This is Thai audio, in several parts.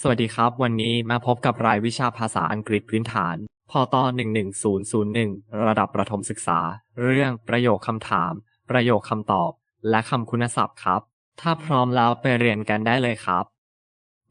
สวัสดีครับ วันนี้มาพบกับรายวิชาภาษาอังกฤษพื้นฐาน พอตอ11001 ระดับประถมศึกษา เรื่องประโยคคำถาม ประโยคคำตอบ และคำคุณศัพท์ครับ ถ้าพร้อมแล้วไปเรียนกันได้เลยครับ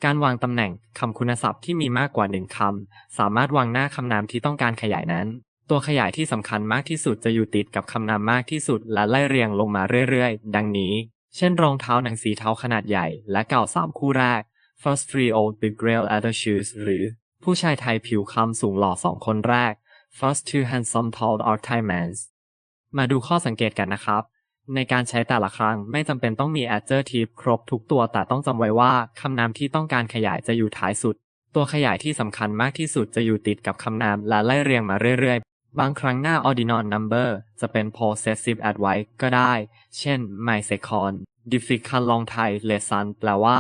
การวางตำแหน่งคำคุณศัพท์ที่มีมากกว่าหนึ่งคำ สามารถวางหน้าคำนามที่ต้องการขยายนั้น ตัวขยายที่สำคัญมากที่สุดจะอยู่ติดกับคำนามมากที่สุด และไล่เรียงลงมาเรื่อยๆ ดังนี้ เช่น รองเท้าหนังสีเทาขนาดใหญ่ และเก่าสามคู่แรก First three old big grail leather shoes หรือผู้ชายไทยผิวคล้ำสูงหล่อสองคนแรก First two handsome tall dark Thai men มาดูข้อสังเกตกันนะครับ ในการใช้แต่ละครั้งไม่จำเป็นต้องมี adjective ครบทุกตัวแต่ต้องจำไว้ว่าคำนามที่ต้องการขยายจะอยู่ท้ายสุด ตัวขยายที่สำคัญมากที่สุดจะอยู่ติดกับคำนามและไล่เรียงมาเรื่อยๆ บางครั้งหน้า ordinal number จะเป็น possessive advice ก็ได้ เช่น my second difficult long Thai lesson แปลว่า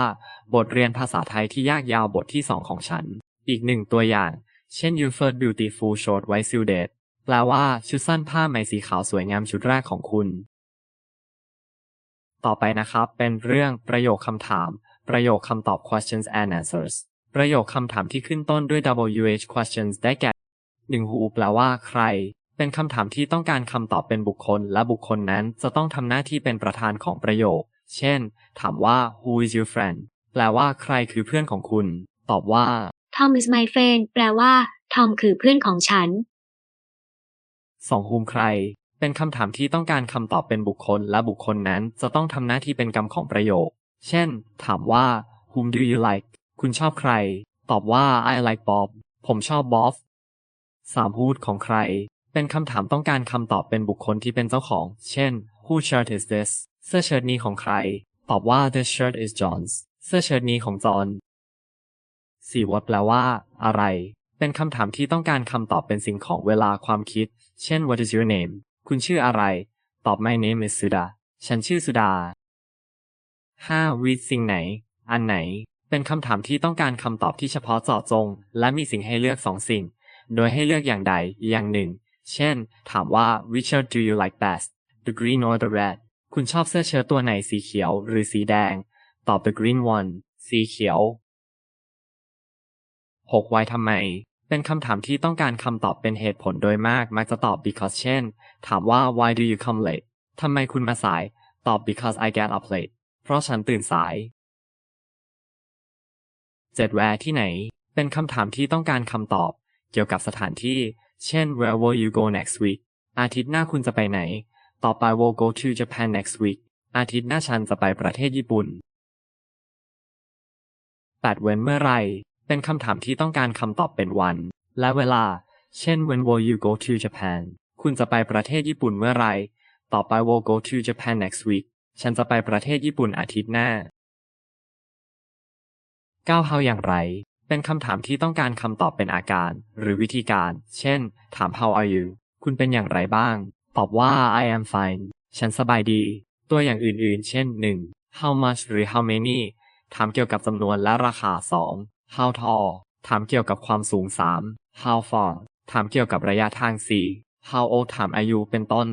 บทเรียนภาษาไทยที่ยากยาวบทที่สองของฉัน อีกหนึ่งตัวอย่าง เช่น you first beautiful short white suited แปลว่า ชุดสั้นผ้าไหมสีขาวสวยงามชุดแรกของคุณ ต่อไปนะครับ เป็นเรื่องประโยคคำถาม ประโยคคำตอบ questions and answers ประโยคคำถามที่ขึ้นต้นด้วย WH questions ได้แก่หนึ่ง who แปลว่า ใคร เป็นคำถามที่ต้องการคำตอบเป็นบุคคล และบุคคลนั้นจะต้องทำหน้าที่เป็นประธานของประโยค เช่น ถามว่า who is your friend แปลว่าใครคือเพื่อนของคุณ ตอบว่า Tom is my friend แปลว่าทอมคือเพื่อนของฉัน2 whom ใคร เป็นคำถามที่ต้องการคำตอบเป็นบุคคล และบุคคลนั้นจะต้องทำหน้าที่เป็นกรรมของประโยค เช่น ถามว่า whom do you like คุณชอบใคร ตอบว่า I like Bob ผมชอบบ๊อบสามพูดของใคร เป็นคำถามต้องการคำตอบเป็นบุคคลที่เป็นเจ้าของ เช่น who shirt is this เสื้อเชิ้ตนี้ของใคร ตอบว่า this shirt is John's เสื้อเชิ้ตนี้ของจอห์นสี่ว h แปลว่า อะไร เป็นคำถามที่ต้องการคำตอบเป็นสิ่งของเวลาความคิด เช่น what is your name คุณชื่ออะไร ตอบ my name is Suda ฉันชื่อสุดา 5. read สิ่งไหน อันไหน เป็นคำถามที่ต้องการคำตอบที่เฉพาะเจาะจง และมีสิ่งให้เลือกสองสิ่ง โดยให้เลือกอย่างใดอย่างหนึ่ง เช่น ถามว่า which shirt do you like best the green or the red คุณชอบเสื้อเชิ้ตตัวไหนสีเขียวหรือสีแดง ตอบ the green one สีเขียว 6. why ทำไม เป็นคำถามที่ต้องการคำตอบเป็นเหตุผลโดยมาก มักจะตอบ because เช่น ถามว่า why do you come late ทำไมคุณมาสาย ตอบ because I get up late เพราะฉันตื่นสาย 7. where ที่ไหน เป็นคำถามที่ต้องการคำตอบ เกี่ยวกับสถานที่ เช่น where will you go next week อาทิตย์หน้าคุณจะไปไหน ต่อไป will go to Japan next week อาทิตย์หน้าฉันจะไปประเทศญี่ปุ่น 8. เว้นเมื่อไร เป็นคำถามที่ต้องการคำตอบเป็นวัน และเวลา เช่น when will you go to Japan คุณจะไปประเทศญี่ปุ่นเมื่อไร ต่อไป will go to Japan next week ฉันจะไปประเทศญี่ปุ่นอาทิตย์หน้า 9 how อย่างไร เป็นคำถามที่ต้องการคำตอบเป็นอาการ หรือวิธีการ เช่น ถาม how are you คุณเป็นอย่างไรบ้าง ตอบว่า I am fine ฉันสบายดี ตัวอย่างอื่นๆ เช่น 1. how much หรือ how many ถามเกี่ยวกับจำนวนและราคา 2. how tall ถามเกี่ยวกับความสูง 3. how far ถามเกี่ยวกับระยะทาง 4. how old ถามอายุเป็นต้น